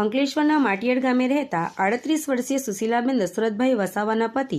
અંકલેશ્વરના માટીયડ ગામે રહેતા આડત્રીસ વર્ષીય સુશીલાબેન દશરથભાઈ વસાવાના પતિ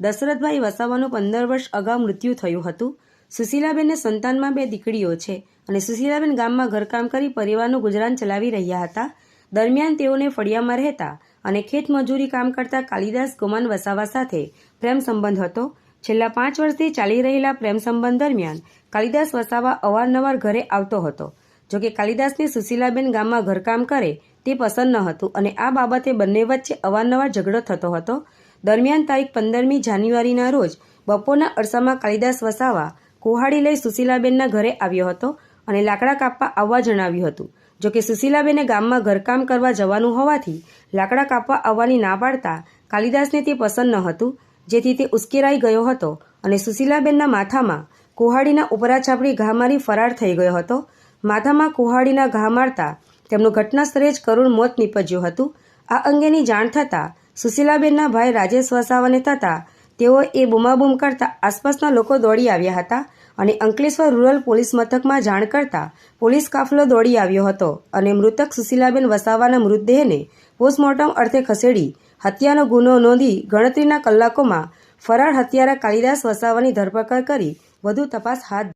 દશરથભાઈ વસાવાનું પંદર વર્ષ અગાઉ મૃત્યુ થયું હતું. સુશીલાબેનને સંતાનમાં બે દીકરીઓ છે અને સુશીલાબેન ગામમાં ઘરકામ કરી પરિવારનું ગુજરાન ચલાવી રહ્યા હતા. દરમિયાન તેઓને ફળિયામાં રહેતા અને ખેતમજૂરી કામ કરતા કાલિદાસ ગુમાન વસાવા સાથે પ્રેમ સંબંધ હતો. છેલ્લા પાંચ વર્ષથી ચાલી રહેલા પ્રેમ સંબંધ દરમિયાન કાલિદાસ વસાવા અવારનવાર ઘરે આવતો હતો. જોકે કાલિદાસને સુશીલાબેન ગામમાં ઘરકામ કરે તે પસંદ ન હતું અને આ બાબતે બંને વચ્ચે અવારનવાર ઝઘડો થતો હતો. દરમિયાન તારીખ પંદરમી જાન્યુઆરીના રોજ બપોરના અરસામાં કાલિદાસ વસાવા કુહાડી લઈ સુશીલાબેનના ઘરે આવ્યો હતો અને લાકડા કાપવા આવવા જણાવ્યું હતું. જોકે સુશીલાબેને ગામમાં ઘરકામ કરવા જવાનું હોવાથી લાકડા કાપવા આવવાની ના પાડતા કાલિદાસને તે પસંદ ન હતું, જેથી તે ઉશ્કેરાઈ ગયો હતો અને સુશીલાબેનના માથામાં કુહાડીના ઉપરા છાપડી ઘા મારી ફરાર થઈ ગયો હતો. માથામાં કુહાડીના ઘા મારતા તેમનું ઘટના સ્થળે જ કરુણ મોત નીપજ્યું હતું. આ અંગેની જાણ થતાં સુશીલાબેનના ભાઈ રાજેશ વસાવાને થતાં તેઓ એ બૂમાબૂમ કરતા આસપાસના લોકો દોડી આવ્યા હતા અને અંકલેશ્વર રૂરલ પોલીસ મથકમાં જાણ કરતા પોલીસ કાફલો દોડી આવ્યો હતો અને મૃતક સુશીલાબેન વસાવાના મૃતદેહને પોસ્ટમોર્ટમ અર્થે ખસેડી હત્યાનો ગુનો નોંધી ગણતરીના કલાકોમાં ફરાર હત્યારા કાલિદાસ વસાવાની ધરપકડ કરી વધુ તપાસ હાથ